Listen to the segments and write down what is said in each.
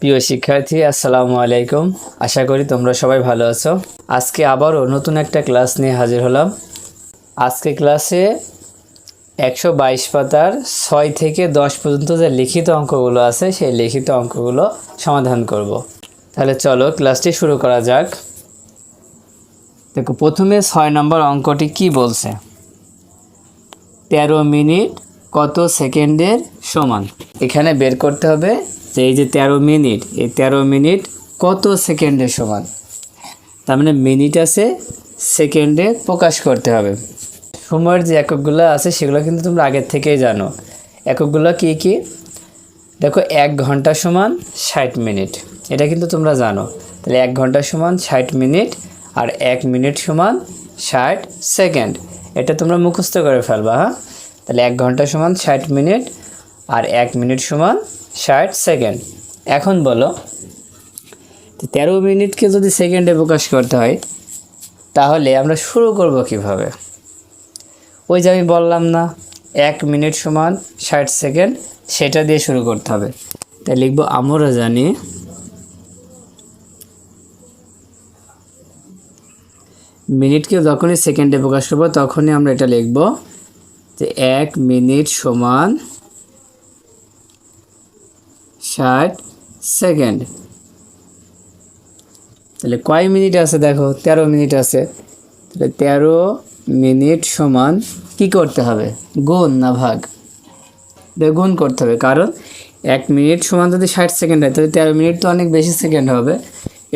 প্রিয় শিক্ষার্থী, আসসালামু আলাইকুম। আশা করি তোমরা সবাই ভালো আছো। আজকে আবারও নতুন একটা ক্লাস নিয়ে হাজির হলাম। আজকে ক্লাসে একশো বাইশ পাতার ছয় থেকে দশ পর্যন্ত যে লিখিত অঙ্কগুলো আছে, সেই লিখিত অঙ্কগুলো সমাধান করব। তাহলে চলো ক্লাসটি শুরু করা যাক। দেখো, প্রথমে ছয় নম্বর অঙ্কটি কি বলছে? তেরো মিনিট কত সেকেন্ডের সমান। এখানে বের করতে হবে যে এই যে তেরো মিনিট, এই তেরো মিনিট কত সেকেন্ডের সমান? তার মানে মিনিট আছে, সেকেন্ডে প্রকাশ করতে হবে। সময়ের যে এককগুলো আছে, সেগুলো কিন্তু তোমরা আগের থেকেই জানো। এককগুলো কি কি? দেখো, এক ঘণ্টা সমান ষাট মিনিট। এটা কিন্তু তোমরা জানো। তাহলে এক ঘণ্টা সমান ষাট মিনিট আর এক মিনিট সমান ষাট সেকেন্ড। এটা তোমরা মুখস্থ করে ফেলবা হ্যাঁ? তাহলে এক ঘণ্টা সমান ষাট মিনিট আর এক মিনিট সমান ষাট সেকেন্ড। এখন বলো তেরো মিনিটকে যদি সেকেন্ডে প্রকাশ করতে হয়, তাহলে আমরা শুরু করব কীভাবে? ওই যে আমি বললাম না, এক মিনিট সমান ষাট সেকেন্ড, সেটা দিয়ে শুরু করতে হবে। তাই লিখব, আমরা জানি মিনিটকে যখনই সেকেন্ডে প্রকাশ করব, তখনই আমরা এটা লিখব যে এক মিনিট সমান ষাট সেকেন্ড। তাহলে কয় মিনিট আছে দেখো? তেরো মিনিট আছে। তাহলে তেরো মিনিট সমান কি করতে হবে? গুণ না ভাগ? গুণ করতে হবে। কারণ এক মিনিট সমান যদি ষাট সেকেন্ড হয়, তাহলে তেরো মিনিট তো অনেক বেশি সেকেন্ড হবে।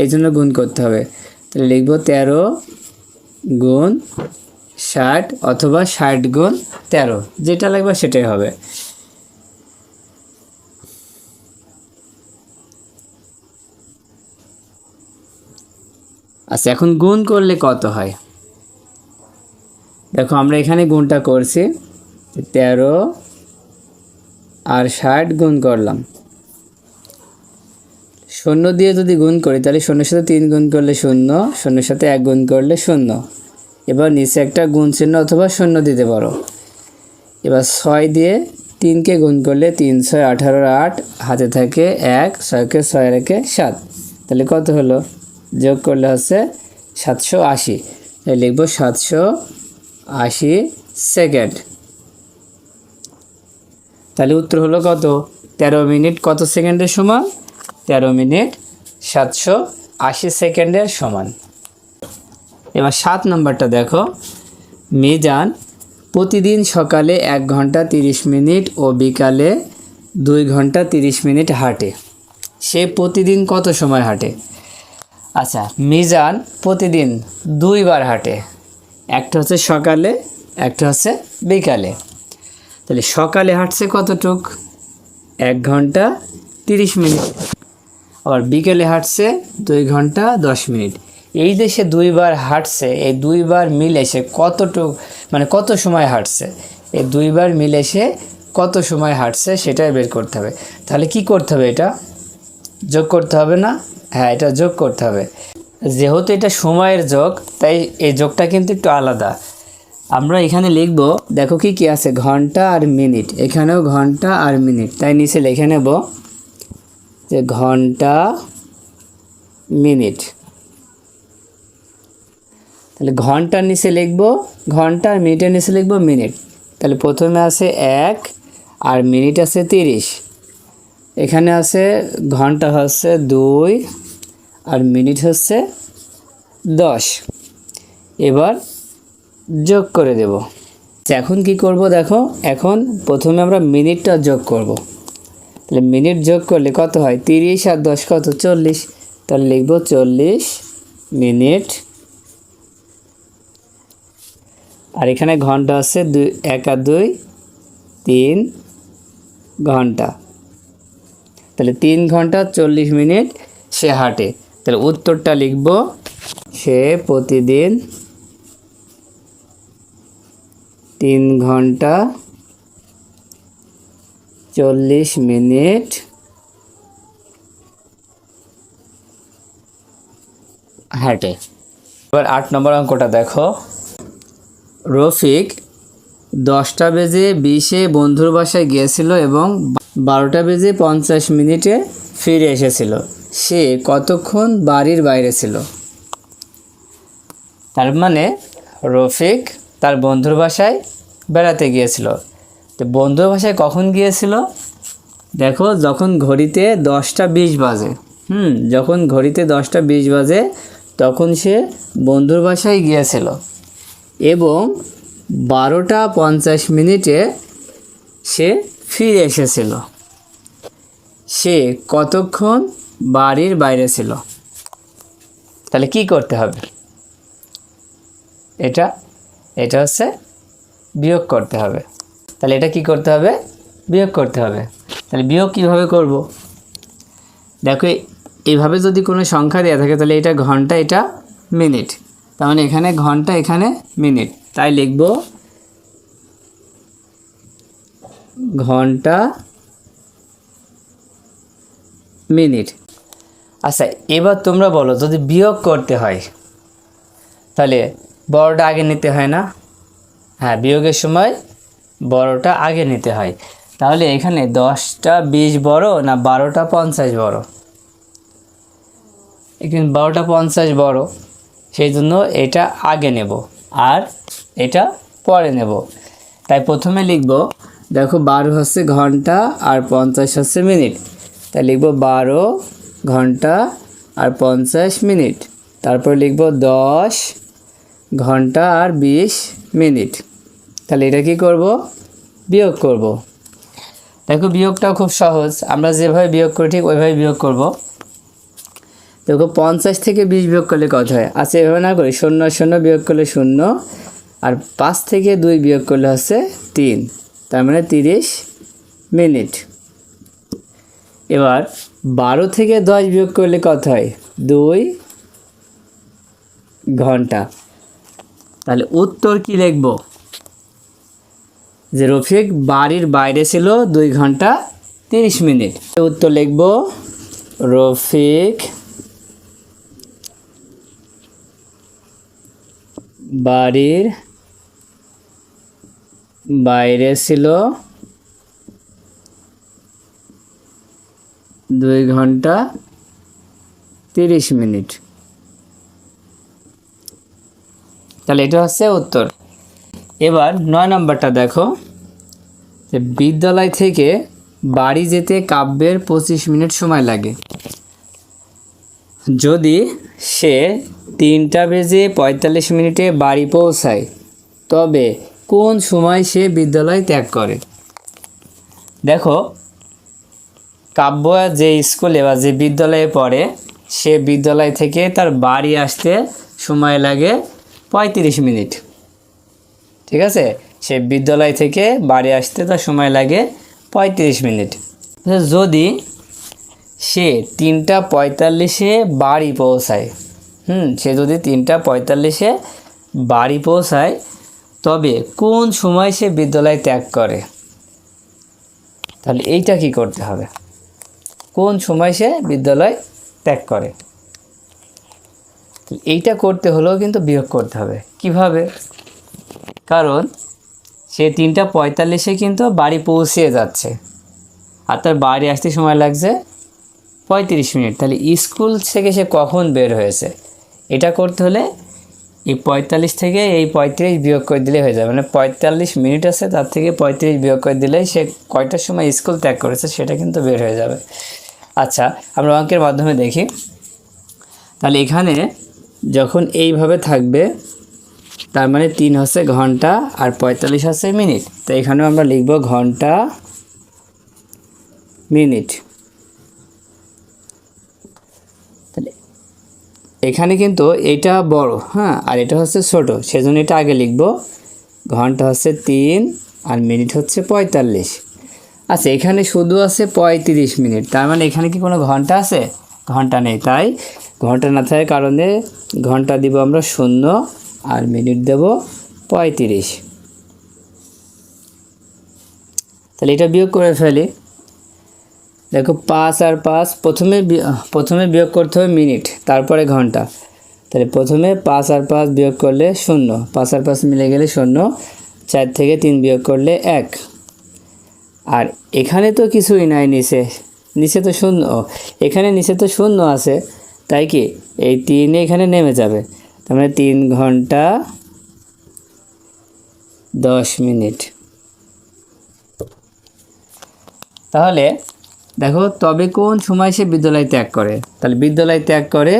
এই জন্য গুণ করতে হবে। তাহলে লিখব তেরো গুণ ষাট অথবা ষাট গুণ তেরো। যেটা লাগবে সেটাই হবে। আচ্ছা এখন গুণ করলে কত হয়? দেখো, আমরা এখানে গুণটা করছি, তেরো আর ষাট গুণ করলাম। শূন্য দিয়ে যদি গুণ করি, তাহলে শূন্যের সাথে তিন গুণ করলে শূন্য, শূন্যের সাথে এক গুণ করলে শূন্য। এবার নিচে একটা গুণ চিহ্ন অথবা শূন্য দিতে পারো। এবার ছয় দিয়ে তিনকে গুণ করলে তিন, ছয় আঠারোর আট, হাতে থাকে এক, ছয়কে ছয় রেখে সাত। তাহলে কত হলো? যোগ করলে হচ্ছে সাতশো আশি। লিখব সাতশো আশি সেকেন্ড। তাহলে উত্তর হলো কত? তেরো মিনিট কত সেকেন্ডের সমান? তেরো মিনিট সাতশো আশি সেকেন্ডের সমান। এবার সাত নম্বরটা দেখো। মিজান প্রতিদিন সকালে এক ঘণ্টা তিরিশ মিনিট ও বিকালে দুই ঘণ্টা তিরিশ মিনিট হাঁটে। সে প্রতিদিন কত সময় হাঁটে? আচ্ছা মিজান প্রতিদিন দুইবার হাঁটে। একটা হচ্ছে সকালে, একটা হচ্ছে বিকালে। তাহলে সকালে হাঁটছে কতটুক? এক ঘণ্টা তিরিশ মিনিট। আবার বিকেলে হাঁটছে দুই ঘণ্টা দশ মিনিট। এই দেশে দুইবার হাঁটছে, এই দুইবার মিলে সে কতটুক মানে কত সময় হাঁটছে? এই দুইবার মিলে সে কত সময় হাঁটছে সেটাই বের করতে হবে। তাহলে কি করতে হবে এটা? যোগ করতে হবে না? হ্যাঁ এটা যোগ করতে হবে। যেহেতু এটা সময়ের যোগ, তাই এই যোগটা কিন্তু একটু আলাদা। আমরা এখানে লিখব, দেখো কি কি আছে, ঘণ্টা আর মিনিট। এখানেও ঘণ্টা আর মিনিট। তাই নিচে লিখে নেব যে ঘণ্টা, মিনিট। তাহলে ঘণ্টার নিচে লিখব, ঘণ্টা আর মিনিটের নিচে লিখব মিনিট। তাহলে প্রথমে আছে এক আর মিনিট আছে তিরিশ। এখানে আছে ঘণ্টা হচ্ছে দুই আর মিনিট হচ্ছে দশ। এবার যোগ করে দেব। এখন কি করব দেখো? এখন প্রথমে আমরা মিনিটটা যোগ করব। তাহলে মিনিট যোগ করলে কত হয়? তিরিশ আর দশ কত? চল্লিশ। তাহলে লিখব চল্লিশ মিনিট। আর এখানে ঘণ্টা আছে দুই, এক আর দুই, তিন ঘণ্টা। তাহলে তিন ঘণ্টা চল্লিশ মিনিট সে হাঁটে। তাহলে উত্তরটা লিখব, সে প্রতিদিন তিন ঘণ্টা চল্লিশ মিনিট হাঁটে। এবার আট নম্বর অঙ্কটা দেখো। রফিক দশটা বেজে বিশে বন্ধুর বাসায় গিয়েছিল এবং বারোটা বেজে পঞ্চাশ মিনিটে ফিরে এসেছিল। সে কতক্ষণ বাড়ির বাইরে ছিল? তার মানে রফিক তার বন্ধুর বাসায় বেড়াতে গিয়েছিল। তো বন্ধুর বাসায় কখন গিয়েছিল? দেখো, যখন ঘড়িতে দশটা বিশ বাজে। হুম, যখন ঘড়িতে দশটা বিশ বাজে, তখন সে বন্ধুর বাসায় গিয়েছিল। এবং বারোটা পঞ্চাশ মিনিটে সে ফিরে এসেছিল। সে কতক্ষণ বাড়ির বাইরে ছিল? তাহলে কি করতে হবে? এটা এটা হচ্ছে বিয়োগ করতে হবে। তাহলে এটা কি করতে হবে? বিয়োগ করতে হবে। তাহলে বিয়োগ কীভাবে করব? দেখো এইভাবে যদি কোনো সংখ্যা দেওয়া থাকে, তাহলে এটা ঘণ্টা, এটা মিনিট। তার মানে এখানে ঘণ্টা, এখানে মিনিট। তাই লিখব ঘণ্টা, মিনিট। আচ্ছা এবার তোমরা বলো, যদি বিয়োগ করতে হয়, তাহলে বড়টা আগে নিতে হয় না? হ্যাঁ বিয়োগের সময় বড়টা আগে নিতে হয়। তাহলে এখানে দশটা বিশ বড় না বারোটা পঞ্চাশ বড়? এখানে বারোটা পঞ্চাশ বড়, সেই জন্য এটা আগে নেব আর এটা পরে নেব। তাই প্রথমে লিখব দেখো বারো হচ্ছে ঘণ্টা আর পঞ্চাশ হচ্ছে মিনিট। তাই লিখব বারো ঘণ্টা আর পঞ্চাশ মিনিট। তারপর লিখব দশ ঘণ্টা আর বিশ মিনিট। তাহলে এটা কি করব? বিয়োগ করব। দেখো বিয়োগটাও খুব সহজ। আমরা যেভাবে বিয়োগ করি ঠিক ওইভাবে বিয়োগ করব। দেখো পঞ্চাশ থেকে বিশ বিয়োগ করলে কত হয়? আচ্ছা এভাবে না করি শূন্য শূন্য বিয়োগ করলে শূন্য আর পাঁচ থেকে দুই বিয়োগ করলে হচ্ছে তিন। তার মানে তিরিশ মিনিট। এবার বারো থেকে দশ বিয়োগ করলে কত হয়? দুই ঘণ্টা। তাহলে উত্তর কি লিখব? যে রফিক বাড়ির বাইরে ছিল দুই ঘণ্টা তিরিশ মিনিট। উত্তর লিখব, রফিক বাড়ির বাইরে ছিল দুই ঘণ্টা তিরিশ মিনিট। তাহলে এটা হচ্ছে উত্তর। এবার নয় নম্বরটা দেখো। যে বিদ্যালয় থেকে বাড়ি যেতে কাব্যের পঁচিশ মিনিট সময় লাগে। যদি সে তিনটা বেজে পঁয়তাল্লিশ মিনিটে বাড়ি পৌঁছায়, তবে কোন সময় সে বিদ্যালয় ত্যাগ করে? দেখো, কাব্য যে স্কুলে বা যে বিদ্যালয়ে পড়ে, সে বিদ্যালয় থেকে তার বাড়ি আসতে সময় লাগে পঁয়ত্রিশ মিনিট। ঠিক আছে? সে বিদ্যালয় থেকে বাড়ি আসতে তার সময় লাগে পঁয়ত্রিশ মিনিট। যদি সে তিনটা পঁয়তাল্লিশে বাড়ি পৌঁছায়, হুম, সে যদি তিনটা পঁয়তাল্লিশে বাড়ি পৌঁছায় তবে কোন সময় সে বিদ্যালয় ত্যাগ করে? তাহলে এইটা কি করতে হবে? কোন সময় সে বিদ্যালয় ত্যাগ করে? এইটা করতে হলেও কিন্তু বিয়োগ করতে হবে। কীভাবে? কারণ সে তিনটা পঁয়তাল্লিশে কিন্তু বাড়ি পৌঁছে যাচ্ছে। আর তার বাড়ি আসতে সময় লাগছে পঁয়ত্রিশ মিনিট। তাহলে স্কুল থেকে সে কখন বের হয়েছে? এটা করতে হলে এই পঁয়তাল্লিশ থেকে এই পঁয়ত্রিশ বিয়োগ করে দিলে হয়ে যাবে। মানে পঁয়তাল্লিশ মিনিট আছে, তার থেকে পঁয়ত্রিশ বিয়োগ করে দিলেই সে কয়টার সময় স্কুল ত্যাগ করেছে সেটা কিন্তু বের হয়ে যাবে। আচ্ছা আমরা অঙ্কের মাধ্যমে দেখি। তাহলে এখানে যখন এইভাবে থাকবে, তার মানে তিন হচ্ছে ঘণ্টা আর পঁয়তাল্লিশ হচ্ছে মিনিট। তো এখানেও আমরা লিখব ঘণ্টা, মিনিট। এখানে কিন্তু এটা বড় হ্যাঁ আর এটা হচ্ছে ছোট, সেজন্য এটা আগে লিখব। ঘণ্টা হচ্ছে তিন আর মিনিট হচ্ছে পঁয়তাল্লিশ। আচ্ছা এখানে শুধু আছে পঁয়ত্রিশ মিনিট, তার মানে এখানে কি কোনো ঘণ্টা আছে? ঘণ্টা নেই, তাই? ঘণ্টা না থাকার কারণে ঘণ্টা দিব আমরা শূন্য আর মিনিট দেব পঁয়ত্রিশ। তাহলে এটা বিয়োগ করে ফেলি। দেখো, পাঁচ আর পাঁচ, প্রথমে প্রথমে বিয়োগ করতে হবে মিনিট, তারপরে ঘণ্টা। তাহলে প্রথমে পাঁচ আর পাঁচ বিয়োগ করলে শূন্য, পাঁচ আর পাঁচ মিলে গেলে শূন্য, চার থেকে তিন বিয়োগ করলে এক। আর এখানে তো কিছুই নাই নিচে নিচে তো শূন্য এখানে নিচে তো শূন্য আছে, তাই কি? এই তিন এখানে নেমে যাবে। তার মানে তিন ঘণ্টা দশ মিনিট। তাহলে দেখো, তবে কোন সময় সে বিদ্যালয় ত্যাগ করে? তাহলে বিদ্যালয় ত্যাগ করে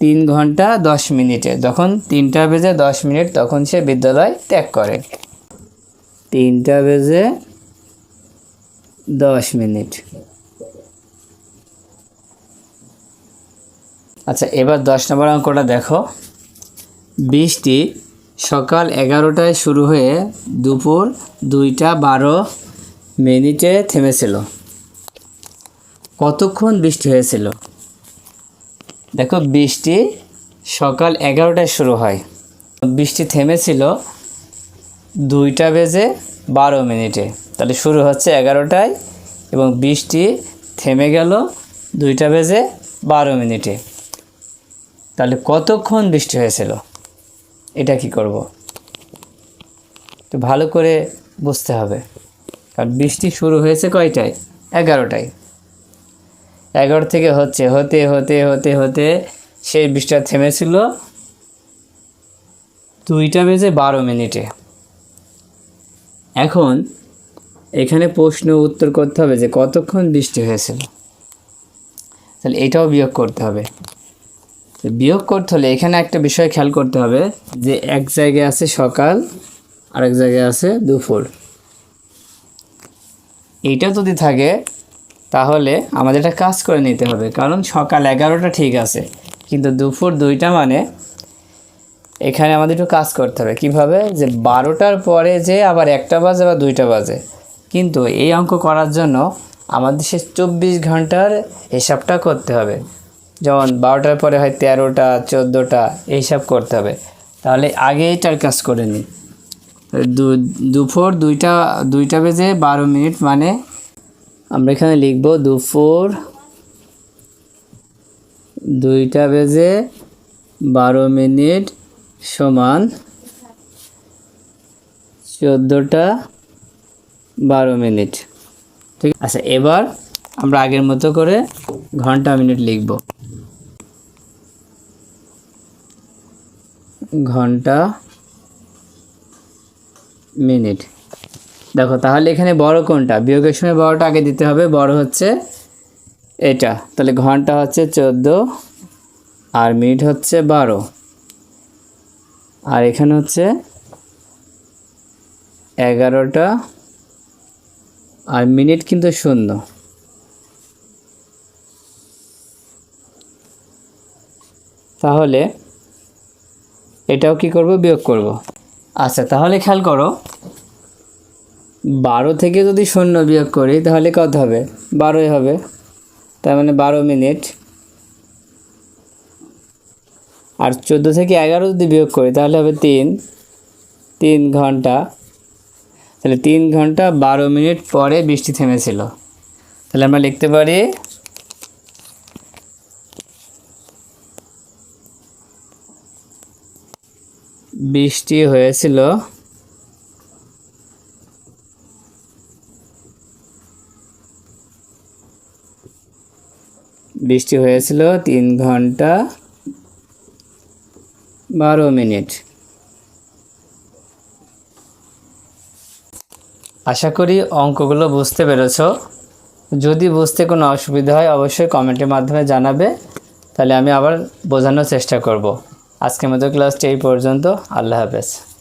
তিন ঘণ্টা দশ মিনিটে। যখন তিনটা বেজে দশ মিনিট, তখন সে বিদ্যালয় ত্যাগ করে। তিনটা বেজে দশ মিনিট। আচ্ছা এবার দশ নম্বর অঙ্কটা দেখো। বৃষ্টি সকাল এগারোটায় শুরু হয়ে দুপুর দুইটা বারো মিনিটে থেমেছিল। কতক্ষণ বৃষ্টি হয়েছিল? দেখো, বৃষ্টি সকাল এগারোটায় শুরু হয়। বৃষ্টি থেমেছিল দুইটা বেজে বারো মিনিটে। তাহলে শুরু হচ্ছে এগারোটায় এবং বৃষ্টি থেমে গেল দুইটা বেজে বারো মিনিটে। তাহলে কতক্ষণ বৃষ্টি হয়েছিল? এটা কি করব? তো ভালো করে বুঝতে হবে। কারণ বৃষ্টি শুরু হয়েছে কয়টায়? এগারোটায়। এগারো থেকে হচ্ছে, হতে হতে হতে হতে সেই বৃষ্টিটা থেমেছিল দুইটা বেজে বারো মিনিটে। এখন এখানে প্রশ্ন উত্তর করতে হবে যে কতক্ষণ বৃষ্টি হয়েছিল? তাহলে এটাও বিয়োগ করতে হবে। বিয়োগ করতে হলে এখানে একটা বিষয় খেয়াল করতে হবে যে এক জায়গায় আছে সকাল, আরেক জায়গায় আছে দুপুর। এইটা যদি থাকে তাহলে আমাদের একটা কাজ করে নিতে হবে। কারণ সকাল এগারোটা ঠিক আছে, কিন্তু দুপুর দুইটা মানে এখানে আমাদের একটু কাজ করতে হবে। কীভাবে? যে বারোটার পরে যে আবার একটা বাজে বা দুইটা বাজে। কিন্তু এই অঙ্ক করার জন্য আমাদের সে চব্বিশ ঘণ্টার হিসাবটা করতে হবে। যেমন বারোটার পরে হয় তেরোটা, চোদ্দোটা, এইসব করতে হবে। তাহলে আগে এটার কাজ করে নিই। দুপুর দুইটা দুইটা বেজে বারো মিনিট মানে আমরা এখানে লিখব দুপুর দুইটা বেজে বারো মিনিট সমান চোদ্দোটা বারো মিনিট। ঠিক আচ্ছা এবার আমরা আগের মতো করে ঘণ্টা মিনিট লিখব। ঘণ্টা মিনিট। দেখো, তাহলে এখানে বড় কোনটা? বিয়োগের সময় বড়টা আগে দিতে হবে, বড় হচ্ছে এটা। তাহলে ঘণ্টা হচ্ছে চোদ্দ, আর মিনিট হচ্ছে বারো। আর এখানে হচ্ছে এগারোটা, আর মিনিট কিন্তু শূন্য। তাহলে এটাও কি করব? বিয়োগ করব। আচ্ছা তাহলে খেয়াল করো বারো থেকে যদি শূন্য বিয়োগ করি, তাহলে কত হবে? বারোই হবে। তার মানে বারো মিনিট। আর চোদ্দ থেকে এগারো যদি বিয়োগ করি, তাহলে হবে তিন। তিন ঘণ্টা। তাহলে তিন ঘণ্টা বারো মিনিট পরে বৃষ্টি থেমেছিল। তাহলে আমরা লিখতে পারি বৃষ্টি হয়েছিল বৃষ্টি হয়েছিল তিন ঘণ্টা বারো মিনিট। আশা করি অঙ্কগুলো বুঝতে পেরেছ। যদি বুঝতে কোনো অসুবিধা হয়, অবশ্যই কমেন্টের মাধ্যমে জানাবে। তাহলে আমি আবার বোঝানোর চেষ্টা করব। আজকের মতো ক্লাসটি এই পর্যন্ত। আল্লাহ হাফেজ।